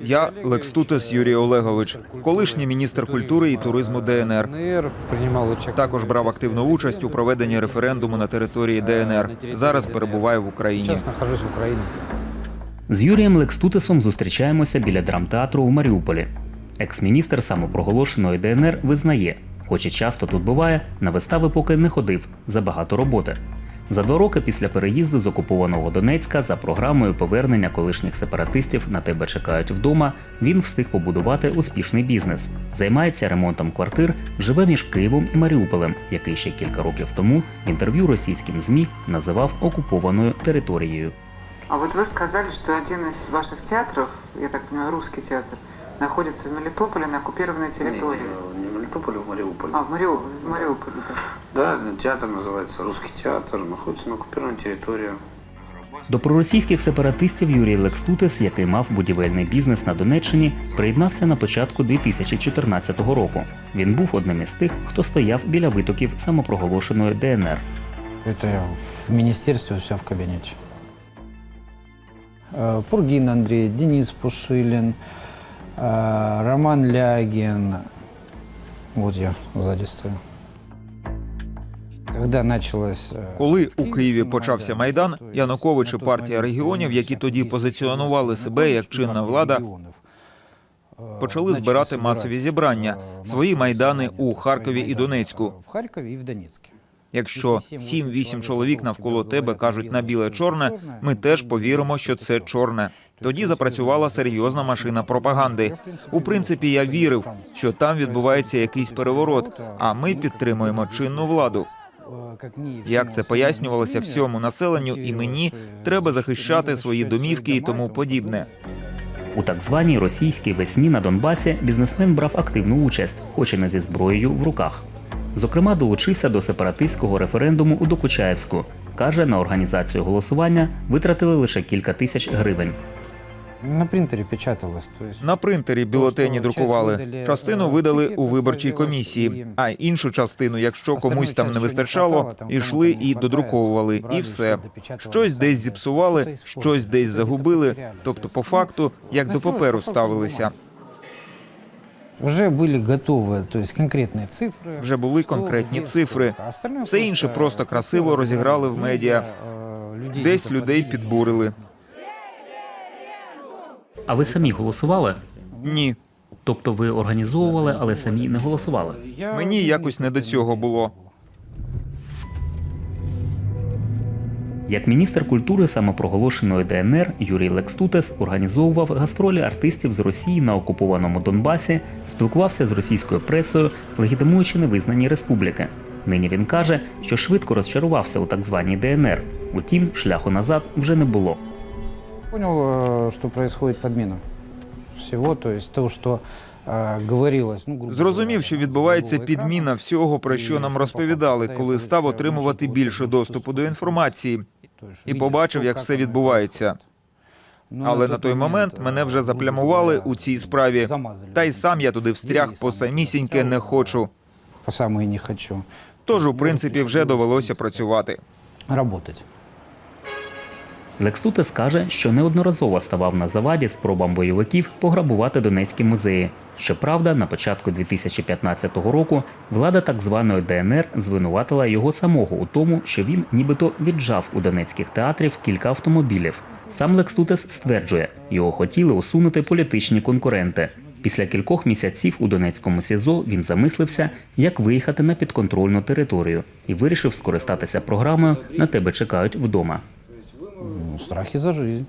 Я Лекстутес Юрій Олегович, колишній міністр культури і туризму ДНР. Також брав активну участь у проведенні референдуму на території ДНР. Зараз перебуваю в Україні. В Украине. З Юрієм Лекстутисом зустрічаємося біля драмтеатру у Маріуполі. Екс-міністр самопроголошеної ДНР визнає, хоч і часто тут буває, на вистави поки не ходив забагато роботи. За два роки після переїзду з окупованого Донецька за програмою повернення колишніх сепаратистів на тебе чекають вдома. Він встиг побудувати успішний бізнес, займається ремонтом квартир, живе між Києвом і Маріуполем, який ще кілька років тому в інтерв'ю російським змі називав окупованою територією. А вот вы сказали, что один из ваших театров, я так понимаю, русский театр, находится в Мелитополе на оккупированной территории. Не, не в Мелитополе, в Мариуполе. А, в, Мариу... в Мариуполе, да. Да, театр называется «Русский театр», находится на оккупированной территории. До проросійських сепаратистів Юрій Лекстутес, який мав будівельний бізнес на Донеччині, приєднався на початку 2014 року. Він був одним із тих, хто стояв біля витоків самопроголошеної ДНР. Это я в министерстве у себя в кабинете. Э, Пургин Андрей, Денис Пушилин, э, Роман Лягин. Вот я сзади стою. Э, Коли у Києві почався майдан, Янукович і партія регіонів, які тоді позиціонували себе як чинна влада, почали збирати масові зібрання, свої майдани у Харкові і Донецьку. В Харкові і в Донецьку. Якщо 7-8 чоловік навколо тебе кажуть на біле чорне, ми теж повіримо, що це чорне. Тоді запрацювала серйозна машина пропаганди. У принципі, я вірив, що там відбувається якийсь переворот, а ми підтримуємо чинну владу. Як це пояснювалося всьому населенню, і мені треба захищати свої домівки і тому подібне. У так званій російській весні на Донбасі бізнесмен брав активну участь, хоч і не зі зброєю в руках. Зокрема, долучився до сепаратистського референдуму у Докучаєвську. Каже, на організацію голосування витратили лише кілька тисяч гривень. На принтері печаталось. На принтері бюлетені друкували. Частину видали у виборчій комісії, а іншу частину, якщо комусь там не вистачало, йшли і додруковували, і все. Щось десь зіпсували, щось десь загубили. Тобто, по факту, як до паперу ставилися. Вже були готові, то есть конкретні цифри. Вже були конкретні цифри. Все інше просто красиво розіграли в медіа. Десь людей підбурили. А ви самі голосували? Ні, Тобто ви організовували, але самі не голосували. мені якось не до цього було. Як міністр культури самопроголошеної ДНР Юрій Лекстутес організовував гастролі артистів з Росії на окупованому Донбасі, спілкувався з російською пресою, легітимуючи невизнані республіки. Нині він каже, що швидко розчарувався у так званій ДНР. Утім, шляху назад вже не було. Понял, э, что происходит подмена всего, то есть то, что э, говорилось. Ну, грубо Зрозумів, говоря, що відбувається нового підміна екрана. всього, про що нам розповідали, коли став отримувати більше доступу до інформації, То есть і видишь, побачив, что, як как все оно відбувається. происходит. Ну, Але на тот той момент э, мене вже грубо заплямували говоря, у цій справі. замазали. Та й сам я туди встряг по самісіньке не хочу. По самое не хочу. Тож, у принципі, вже довелося працювати. Работать. Лекстутес каже, що неодноразово ставав на заваді спробам бойовиків пограбувати донецькі музеї. Щоправда, на початку 2015 року влада так званої ДНР звинуватила його самого у тому, що він нібито віджав у донецьких театрів кілька автомобілів. Сам Лекстутес стверджує, його хотіли усунути політичні конкуренти. Після кількох місяців у Донецькому СІЗО він замислився, як виїхати на підконтрольну територію, і вирішив скористатися програмою На тебе чекають вдома. Ну, Страхи за жизнь.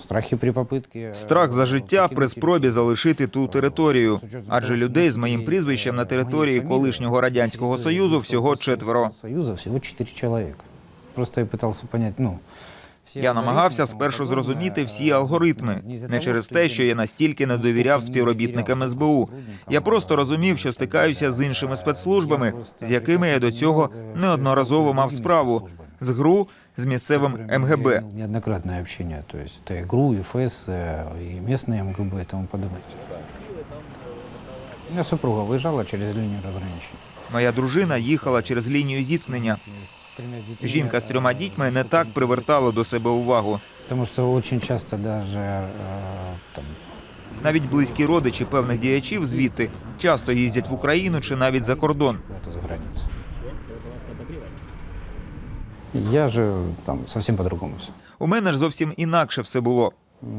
Страхи при попытке... Страх за життя при спробі залишити ту територію. Адже людей з моїм прізвищем на території колишнього радянського союзу всього четверо. Союза всего четыре человека. Просто я пытался понять, ну... всі Я намагався алгоритми, спершу тому зрозуміти подобне, всі е, алгоритми, із-за не того, через що те, я що я настільки не довіряв співробітникам СБУ. Я просто розумів, що стикаюся з іншими спецслужбами, з якими я до цього неодноразово мав справу з ГРУ, з місцевим МГБ. имел Неоднократное общение, то есть это и ГРУ, и ФС, э, и местные МГБ и тому подобное. У меня супруга выезжала через линию разграничения. Моя дружина їхала через лінію зіткнення. С тремя детьми, Жінка з трьома э, дітьми не так привертала до себе увагу. Потому что очень часто даже э, там, Навіть близькі родичі певних діячів звідти часто їздять в Україну чи навіть за кордон. куда-то за границу. Я же там совсем по-другому все. У мене ж зовсім інакше все було.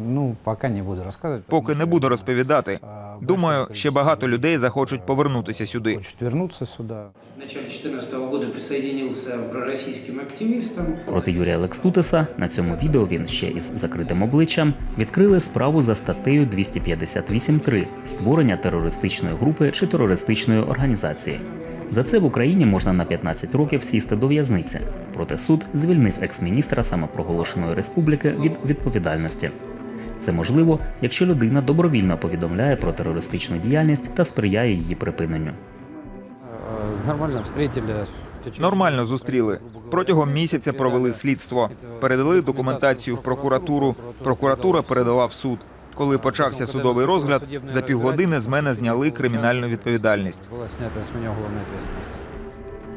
Ну, пока не буду рассказывать. Поки не буду розповідати. Думаю, ще багато людей захочуть повернутися сюди. Хочет вернуться сюда. В начале 2014 года присоединился к пророссийским активистам. Проти Юрія Лекстутеса на цьому відео він ще із закритим обличчям відкрили справу за статтею 258.3 створення терористичної групи чи терористичної організації. За це в Україні можна на 15 років сісти до в'язниці. Проте суд звільнив екс-міністра самопроголошеної республіки від відповідальності. Це можливо, якщо людина добровільно повідомляє про терористичну діяльність та сприяє її припиненню. Нормально встретили. Нормально зустріли. Протягом місяця провели слідство. Передали документацію в прокуратуру. Прокуратура передала в суд. Коли почався судовий розгляд, за півгодини з мене зняли кримінальну відповідальність. Була снята з мене уголовна відповідальність.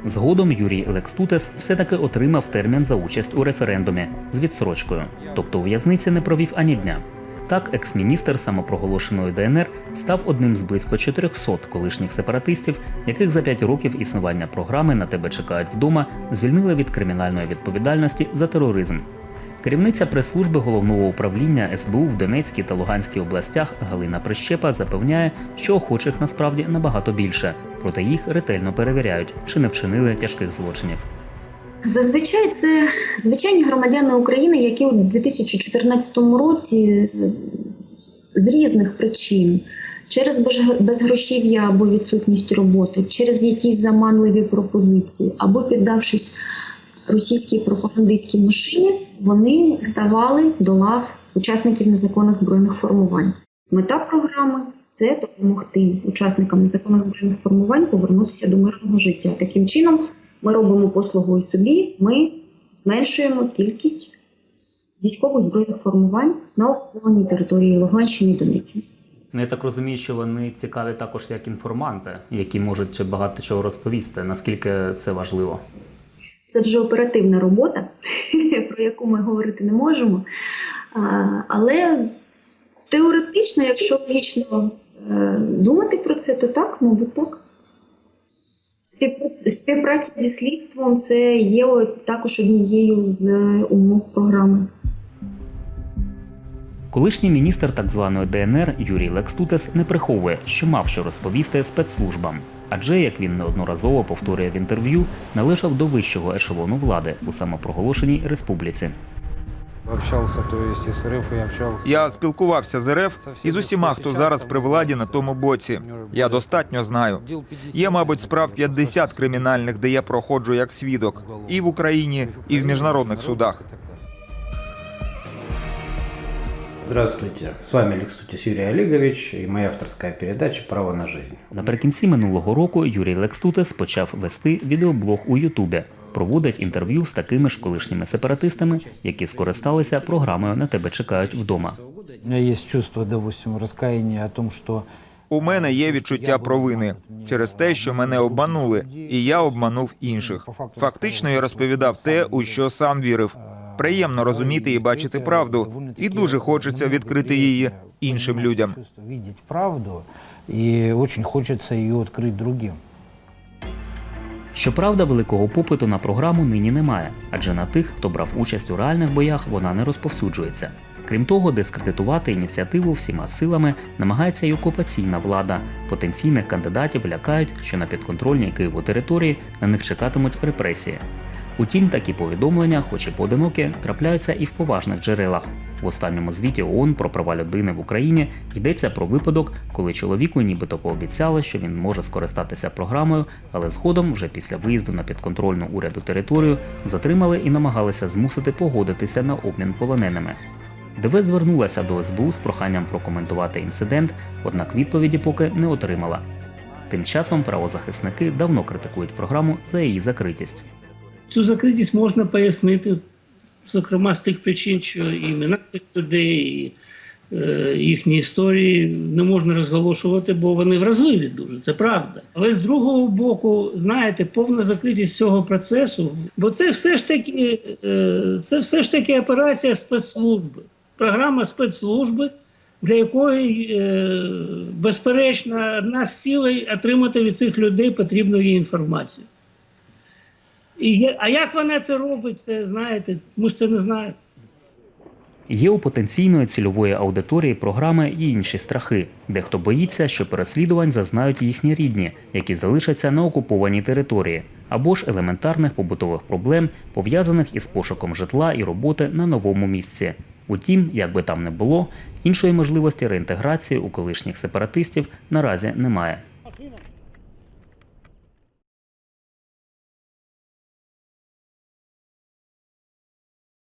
Згодом Юрій Лекстутес все-таки отримав термін за участь у референдумі з відсрочкою, тобто у в'язниці не провів ані дня. Так, екс-міністр самопроголошеної ДНР став одним з близько 400 колишніх сепаратистів, яких за 5 років існування програми на тебе чекають вдома звільнили від кримінальної відповідальності за тероризм. Керівниця прес-служби головного управління СБУ в Донецькій та Луганській областях Галина Прищепа запевняє, що охочих насправді набагато більше, проте їх ретельно перевіряють, чи не вчинили тяжких злочинів. Зазвичай це звичайні громадяни України, які у 2014 році е, з різних причин, через безг- безгрошів'я або відсутність роботи, через якісь заманливі пропозиції, або піддавшись російській пропагандистській машині, вони ставали до лав учасників незаконних збройних формувань. Мета програми це допомогти учасникам незаконних збройних формувань повернутися до мирного життя. Таким чином, ми робимо послугу і собі, ми зменшуємо кількість військових збройних формувань на окупованій території Луганщини і Донеччини. Ну я так розумію, що вони цікаві також як інформанти, які можуть багато чого розповісти. Наскільки це важливо? Це вже оперативна робота, про яку ми говорити не можемо. Але теоретично, якщо логічно е, думати про це, то так, мабуть, так. Співпра- Співпраця зі слідством це є також однією з умов програми. Колишній міністр так званої ДНР Юрій Лекстутес не приховує, що мав що розповісти спецслужбам. Адже, як він неодноразово повторює в інтерв'ю, належав до вищого ешелону влади у самопроголошеній республіці. Общался, то есть РФ, и общался. Я спілкувався з РФ і з усіма, хто зараз при владі на тому боці. Я достатньо знаю. Є, мабуть, справ 50 кримінальних, де я проходжу як свідок і в Україні, і в міжнародних судах. Здравствуйте, с вами Лекстутис Юрий Олегович и моя авторская передача «Право на жизнь». Наприкінці минулого року Юрій Лекстутес почав вести відеоблог у Ютубі. Проводить інтерв'ю з такими ж колишніми сепаратистами, які скористалися програмою на тебе чекають вдома. У меня есть чувство, допустим, раскаяния о том, что У мене є відчуття провини через те, що мене обманули, і я обманув інших. Фактично, я розповідав те, у що сам вірив. Приємно розуміти і бачити правду, і дуже хочеться відкрити її іншим людям. видеть правду, и очень хочется ее открыть другим. Щоправда, великого попиту на програму нині немає, адже на тих, хто брав участь у реальних боях, вона не розповсюджується. Крім того, дискредитувати ініціативу всіма силами намагається й окупаційна влада. Потенційних кандидатів лякають, що на підконтрольній Києву території на них чекатимуть репресії. Утім, такі повідомлення, хоч і поодинокі, трапляються і в поважних джерелах. В останньому звіті ООН про права людини в Україні йдеться про випадок, коли чоловіку нібито пообіцяли, що він може скористатися програмою, але згодом, вже після виїзду на підконтрольну уряду територію, затримали і намагалися змусити погодитися на обмін полоненими. ДВ звернулася до СБУ з проханням прокоментувати інцидент, однак відповіді поки не отримала. Тим часом правозахисники давно критикують програму за її закритість. Цю закритість можна пояснити, зокрема, з тих причин, що імена цих людей, і е, їхні історії не можна розголошувати, бо вони вразливі дуже, це правда. Але з другого боку, знаєте, повна закритість цього процесу, бо це все ж таки, е, це все ж таки операція спецслужби, програма спецслужби, для якої, е, безперечно, одна з цілей отримати від цих людей потрібну їй інформацію. І а як вона це робить, це знаєте, ми ж це не знаємо. Є у потенційної цільової аудиторії програми і інші страхи. Дехто боїться, що переслідувань зазнають їхні рідні, які залишаться на окупованій території, або ж елементарних побутових проблем, пов'язаних із пошуком житла і роботи на новому місці. Утім, як би там не було, іншої можливості реінтеграції у колишніх сепаратистів наразі немає.